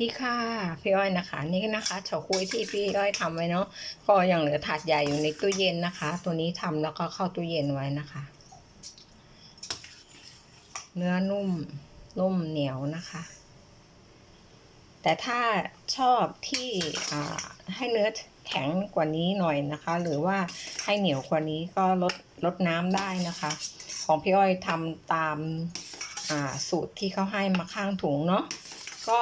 ดีค่ะ พี่อ้อยนะคะ นี่นะคะเฉาก๊วยที่พี่อ้อยทำไว้เนาะก็ยังเหลือถาดใหญ่อยู่ในตู้เย็นนะคะ ตัวนี้ทำแล้วก็เข้าตู้เย็นไว้นะคะ เนื้อนุ่มนุ่มเหนียวนะคะ แต่ถ้าชอบที่ให้เนื้อแข็งกว่านี้หน่อยนะคะ หรือว่าให้เหนียวกว่านี้ก็ลดลดน้ำได้นะคะ ของพี่อ้อยทำตามาสูตรที่เขาให้มาข้างถุงเนาะก็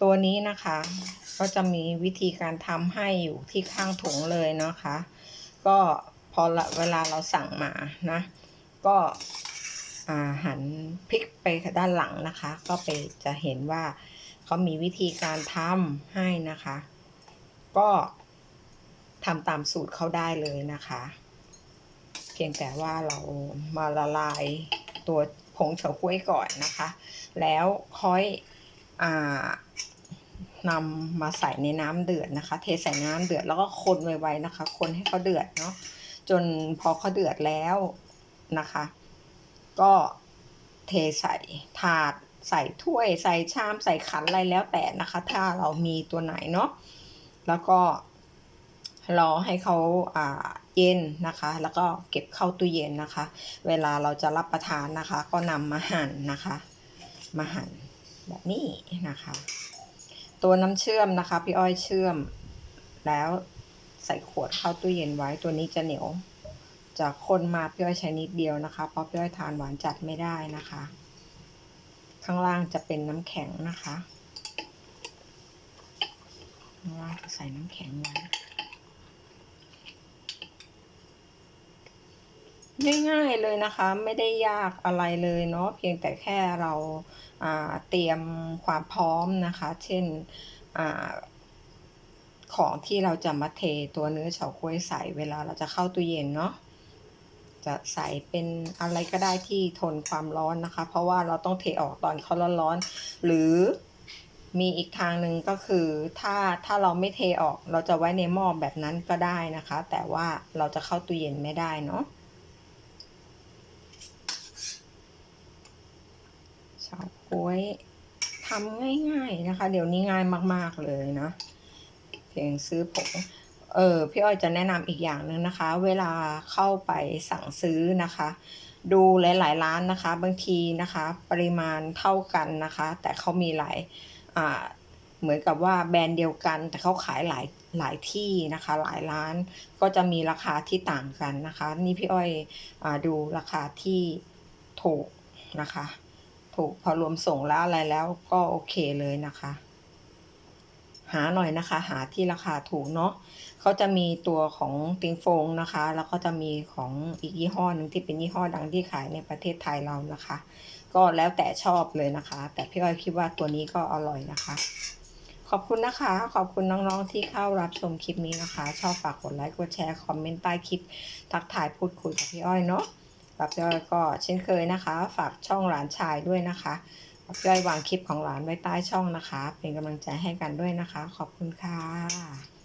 ตัวนี้นะคะ ก็จะมีวิธีการทำให้อยู่ที่ข้างถุงเลยนะคะ ก็พอละเวลาเราสั่งมานะ ก็หันพลิกไปด้านหลังนะคะ ก็ไปจะเห็นว่าเขามีวิธีการทำให้นะคะ ก็ทำตามสูตรเขาได้เลยนะคะ เพียงแต่ว่าเรามาละลายตัวผงเฉาก๊วยก่อนนะคะ แล้วค่อยอ่า นำมาใส่ในน้ำเดือดนะคะ เทใส่น้ำเดือดแล้วก็คนไวๆนะคะ คนให้เขาเดือดเนาะจนพอเขาเดือดแล้วนะคะ ก็เทใส่ถาดใส่ถ้วย ใส่ชามใส่ขันอะไรแล้วแต่นะคะ ถ้าเรามีตัวไหนเนาะแล้วก็รอให้เขาอ่าเย็นนะคะ แล้วก็เก็บเข้าตู้เย็นนะคะ เวลาเราจะรับประทานนะคะ ก็นำมาหั่นนะคะ มาหั่นแบบนี้นะคะ ตัวน้ำเชื่อมนะคะ พี่อ้อยเชื่อม แล้วใส่ขวดเข้าตู้เย็นไว้ตัวนี้จะเหนียวจะคนมาพี่อ้อยใช้นิดเดียวนะคะ เพราะพี่อ้อยทานหวานจัดไม่ได้นะคะ ข้างล่างจะเป็นน้ำแข็งนะคะข้างล่างจะใส่น้ำแข็งไว้ ง่ายๆเลยนะคะ ไม่ได้ยากอะไรเลยเนาะเพียงแต่แค่เราเตรียมความพร้อมนะคะ เช่นอของที่เราจะมาเทตัวเนื้อเฉาก๊วยใส่เวลาเราจะเข้าตู้เย็นเนาะจะใส่เป็นอะไรก็ได้ที่ทนความร้อนนะคะ เพราะว่าเราต้องเทออกตอนเขาร้อนๆหรือมีอีกทางหนึ่งก็คือถ้าถ้าเราไม่เทออกเราจะไว้ในหม้อแบบนั้นก็ได้นะคะ แต่ว่าเราจะเข้าตู้เย็นไม่ได้เนาะ เฉาก๊วยทำง่ายๆนะคะ เดี๋ยวนี้ง่ายมากๆเลยนะ เพียงซื้อผงเออพี่อ้อยจะแนะนำอีกอย่างหนึ่งนะคะ เวลาเข้าไปสั่งซื้อนะคะ ดูหลายๆร้านนะคะ บางทีนะคะ ปริมาณเท่ากันนะคะ แต่เขามีหลายอ่าเหมือนกับว่าแบรนด์เดียวกัน แต่เขาขายหลายหลายที่นะคะ หลายร้านก็จะมีราคาที่ต่างกันนะคะ นี่พี่อ้อยอดูราคาที่ถูกนะคะ ถูกพอรวมส่งแล้วอะไรแล้วก็โอเคเลยนะคะ หาหน่อยนะคะ หาที่ราคาถูกเนาะเขาจะมีตัวของติงฟงนะคะ แล้วก็จะมีของอีกยี่ห้อหนึ่งที่เป็นยี่ห้อดังที่ขายในประเทศไทยเรานะคะ ก็แล้วแต่ชอบเลยนะคะ แต่พี่อ้อยคิดว่าตัวนี้ก็อร่อยนะคะ ขอบคุณนะคะ ขอบคุณน้องๆที่เข้ารับชมคลิปนี้นะคะ ชอบฝากกดไลค์กดแชร์คอมเมนต์ใต้คลิปทักทายพูดคุยกับพี่อ้อยเนาะ ปับย่อยก็เช่นเคยนะคะ ฝากช่องหลานชายด้วยนะคะปับพี่อ้อยวางคลิปของหลานไว้ใต้ช่องนะคะ เป็นกำลังใจให้กันด้วยนะคะ ขอบคุณค่ะ